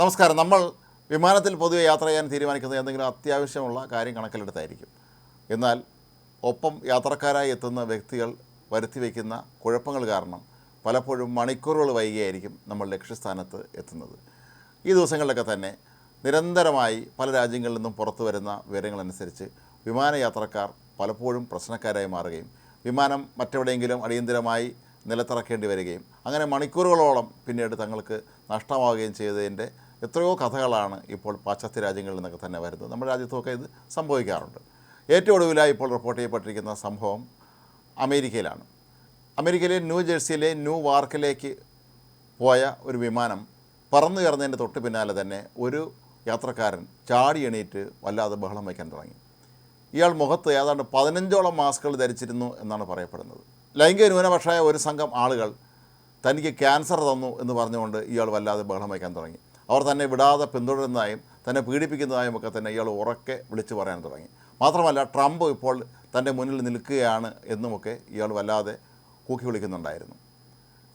നമസ്കാരം. നമ്മൾ വിമാനത്തിൽ പൊതുവെ യാത്ര ചെയ്യാൻ തീരുമാനിക്കുന്നത് എന്തെങ്കിലും അത്യാവശ്യമുള്ള കാര്യം കണക്കിലെടുത്തായിരിക്കും. എന്നാൽ ഒപ്പം യാത്രക്കാരായി എത്തുന്ന വ്യക്തികൾ വരുത്തി വയ്ക്കുന്ന കുഴപ്പങ്ങൾ കാരണം പലപ്പോഴും മണിക്കൂറുകൾ വൈകിയായിരിക്കും നമ്മൾ ലക്ഷ്യസ്ഥാനത്ത് എത്തുന്നത്. ഈ ദിവസങ്ങളിലൊക്കെ തന്നെ നിരന്തരമായി പല രാജ്യങ്ങളിൽ നിന്നും പുറത്തു വരുന്ന വിവരങ്ങളനുസരിച്ച് വിമാനയാത്രക്കാർ പലപ്പോഴും പ്രശ്നക്കാരായി മാറുകയും വിമാനം മറ്റെവിടെയെങ്കിലും അടിയന്തിരമായി നിലത്തിറക്കേണ്ടി വരികയും അങ്ങനെ മണിക്കൂറുകളോളം പിന്നീട് തങ്ങൾക്ക് നഷ്ടമാവുകയും ചെയ്തതിന്റെ എത്രയോ കഥകളാണ് ഇപ്പോൾ പാശ്ചാത്യ രാജ്യങ്ങളിൽ നിന്നൊക്കെ തന്നെ വരുന്നത്. നമ്മുടെ രാജ്യത്തുമൊക്കെ ഇത് സംഭവിക്കാറുണ്ട്. ഏറ്റവും ഒടുവിലായി ഇപ്പോൾ റിപ്പോർട്ട് ചെയ്യപ്പെട്ടിരിക്കുന്ന സംഭവം അമേരിക്കയിലാണ്. അമേരിക്കയിലെ ന്യൂ ജേഴ്സിയിലെ ന്യൂ വാർക്കിലേക്ക് പോയ ഒരു വിമാനം പറന്നു കയറുന്നതിന്റെ തൊട്ട് പിന്നാലെ തന്നെ ഒരു യാത്രക്കാരൻ ചാടി എണീറ്റ് വല്ലാതെ ബഹളം വയ്ക്കാൻ തുടങ്ങി. ഇയാൾ മുഖത്ത് ഏതാണ്ട് പതിനഞ്ചോളം മാസ്കുകൾ ധരിച്ചിരുന്നു എന്നാണ് പറയപ്പെടുന്നത്. ലൈംഗിക ന്യൂനപക്ഷമായ ഒരു സംഘം ആളുകൾ തനിക്ക് ക്യാൻസർ തന്നു എന്ന് പറഞ്ഞുകൊണ്ട് ഇയാൾ വല്ലാതെ ബഹളം വയ്ക്കാൻ തുടങ്ങി. അവർ തന്നെ വിടാതെ പിന്തുടരുന്നതായും തന്നെ പീഡിപ്പിക്കുന്നതായും ഒക്കെ തന്നെ ഇയാൾ ഉറക്കെ വിളിച്ചു പറയാൻ തുടങ്ങി. മാത്രമല്ല ട്രംപ് ഇപ്പോൾ തന്റെ മുന്നിൽ നിൽക്കുകയാണ് എന്നുമൊക്കെ ഇയാൾ വല്ലാതെ കൂക്കി വിളിക്കുന്നുണ്ടായിരുന്നു.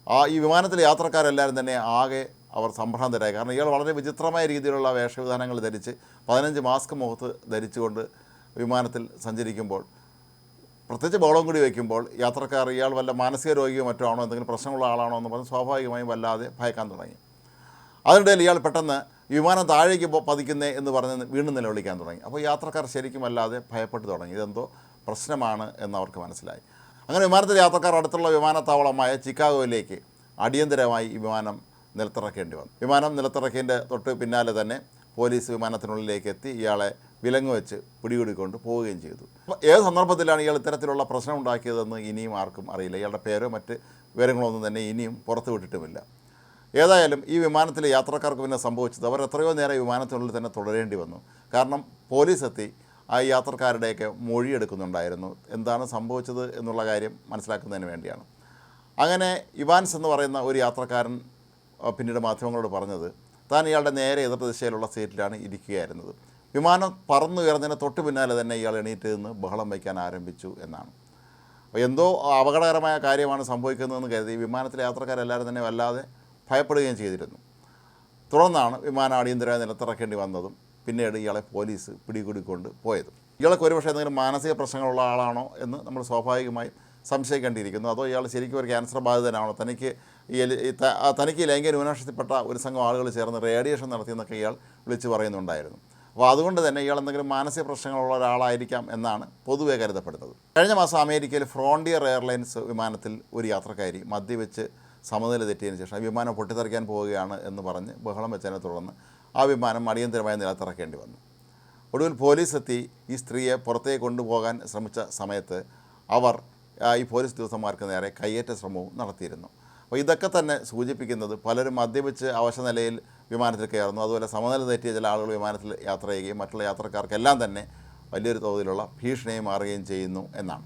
ആ ഈ വിമാനത്തിലെ യാത്രക്കാരെല്ലാവരും തന്നെ ആകെ അവർ സംഭ്രാന്തരായി. കാരണം ഇയാൾ വളരെ വിചിത്രമായ രീതിയിലുള്ള വേഷവിധാനങ്ങൾ ധരിച്ച് പതിനഞ്ച് മാസ്ക് മുഖത്ത് ധരിച്ചുകൊണ്ട് വിമാനത്തിൽ സഞ്ചരിക്കുമ്പോൾ പ്രത്യേകിച്ച് ബോളം കൂടി വയ്ക്കുമ്പോൾ യാത്രക്കാർ ഇയാൾ വല്ല മാനസിക രോഗിയോ മറ്റോ ആണോ എന്തെങ്കിലും പ്രശ്നമുള്ള ആളാണോ എന്ന് പറഞ്ഞ് സ്വാഭാവികമായും വല്ലാതെ ഭയക്കാൻ തുടങ്ങി. അതിനിടയിൽ ഇയാൾ പെട്ടെന്ന് വിമാനം താഴേക്ക് പതിക്കുന്നേ എന്ന് പറഞ്ഞ് വീണ്ടും നിലവിളിക്കാൻ തുടങ്ങി. അപ്പോൾ യാത്രക്കാർ ശരിക്കും അല്ലാതെ ഭയപ്പെട്ടു തുടങ്ങി. ഇതെന്തോ പ്രശ്നമാണ് എന്ന് അവർക്ക് മനസ്സിലായി. അങ്ങനെ വിമാനത്തിൽ യാത്രക്കാർ അടുത്തുള്ള വിമാനത്താവളമായ ചിക്കാഗോയിലേക്ക് അടിയന്തരമായി ഈ വിമാനം നിലത്തിറക്കേണ്ടി വന്നു. വിമാനം നിലത്തിറക്കിയതിന്റെ തൊട്ട് പിന്നാലെ തന്നെ പോലീസ് വിമാനത്തിനുള്ളിലേക്ക് എത്തി ഇയാളെ വിലങ്ങ് വെച്ച് പിടികൂടിക്കൊണ്ട് പോവുകയും ചെയ്തു. അപ്പോൾ ഏത് സന്ദർഭത്തിലാണ് ഇയാൾ ഇത്തരത്തിലുള്ള പ്രശ്നം ഉണ്ടാക്കിയതെന്ന് ഇനിയും ആർക്കും അറിയില്ല. ഇയാളുടെ പേരോ മറ്റ് വിവരങ്ങളോ ഒന്നും തന്നെ ഇനിയും പുറത്തു വിട്ടിട്ടുമില്ല ഏതായാലും ഈ വിമാനത്തിലെ യാത്രക്കാർക്ക് പിന്നെ സംഭവിച്ചത്. അവർ എത്രയോ നേരം വിമാനത്തിനുള്ളിൽ തന്നെ തുടരേണ്ടി വന്നു. കാരണം പോലീസ് എത്തി ആ യാത്രക്കാരുടെയൊക്കെ മൊഴിയെടുക്കുന്നുണ്ടായിരുന്നു. എന്താണ് സംഭവിച്ചത് എന്നുള്ള കാര്യം മനസ്സിലാക്കുന്നതിന് വേണ്ടിയാണ്. അങ്ങനെ ഇവാൻസ് എന്ന് പറയുന്ന ഒരു യാത്രക്കാരൻ പിന്നീട് മാധ്യമങ്ങളോട് പറഞ്ഞത് താൻ ഇയാളുടെ നേരെ എതിർ ദിശയിലുള്ള സീറ്റിലാണ് ഇരിക്കുകയായിരുന്നത്. വിമാനം പറന്നുയർന്നതിന് തൊട്ട് പിന്നാലെ തന്നെ ഇയാൾ എണീറ്റ് നിന്ന് ബഹളം വയ്ക്കാൻ ആരംഭിച്ചു എന്നാണ്. എന്തോ അപകടകരമായ കാര്യമാണ് സംഭവിക്കുന്നതെന്ന് കരുതി. വിമാനത്തിലെ യാത്രക്കാരെല്ലാവരും തന്നെ വല്ലാതെ ഭയപ്പെടുകയും ചെയ്തിരുന്നു. തുടർന്നാണ് വിമാനം അടിയന്തരമായി നിലത്തിറക്കേണ്ടി വന്നതും പിന്നീട് ഇയാളെ പോലീസ് പിടികൂടിക്കൊണ്ട് പോയത്. ഇയാൾക്ക് ഒരുപക്ഷെ എന്തെങ്കിലും മാനസിക പ്രശ്നങ്ങളുള്ള ആളാണോ എന്ന് നമ്മൾ സ്വാഭാവികമായി സംശയിക്കേണ്ടിയിരിക്കുന്നു. അതോ ഇയാൾ ശരിക്കും ഒരു ക്യാൻസർ ബാധിതനാണോ? തനിക്ക് തനിക്ക് ലൈംഗിക ന്യൂനപക്ഷത്തിൽപ്പെട്ട ഒരു സംഘം ആളുകൾ ചേർന്ന് റേഡിയേഷൻ നടത്തിയെന്നൊക്കെ ഇയാൾ വിളിച്ചു പറയുന്നുണ്ടായിരുന്നു. അപ്പോൾ അതുകൊണ്ട് തന്നെ ഇയാൾ എന്തെങ്കിലും മാനസിക പ്രശ്നങ്ങളുള്ള ഒരാളായിരിക്കാം എന്നാണ് പൊതുവെ കരുതപ്പെടുന്നത്. കഴിഞ്ഞ മാസം അമേരിക്കയിൽ ഫ്രോണ്ടിയർ എയർലൈൻസ് വിമാനത്തിൽ ഒരു യാത്രക്കാരി മദ്യവെച്ച് സമനില തെറ്റിയതിന് ശേഷം വിമാനം പൊട്ടിത്തെറിക്കാൻ പോവുകയാണ് എന്ന് പറഞ്ഞ് ബഹളം വെച്ചതിനെ തുടർന്ന് ആ വിമാനം അടിയന്തരമായി നിലത്തിറക്കേണ്ടി വന്നു. ഒടുവിൽ പോലീസ് എത്തി ഈ സ്ത്രീയെ പുറത്തേക്ക് കൊണ്ടുപോകാൻ ശ്രമിച്ച സമയത്ത് അവർ ഈ പോലീസ് ഉദ്യോഗസ്ഥന്മാർക്ക് നേരെ കയ്യേറ്റ ശ്രമവും നടത്തിയിരുന്നു. അപ്പോൾ ഇതൊക്കെ തന്നെ സൂചിപ്പിക്കുന്നത് പലരും മദ്യപിച്ച് അവശ നിലയിൽ വിമാനത്തിൽ കയറുന്നു. അതുപോലെ സമനില തെറ്റിയ ചില ആളുകൾ വിമാനത്തിൽ യാത്ര ചെയ്യുകയും മറ്റുള്ള യാത്രക്കാർക്കെല്ലാം തന്നെ വലിയൊരു തോതിലുള്ള ഭീഷണിയായി മാറുകയും ചെയ്യുന്നു എന്നാണ്.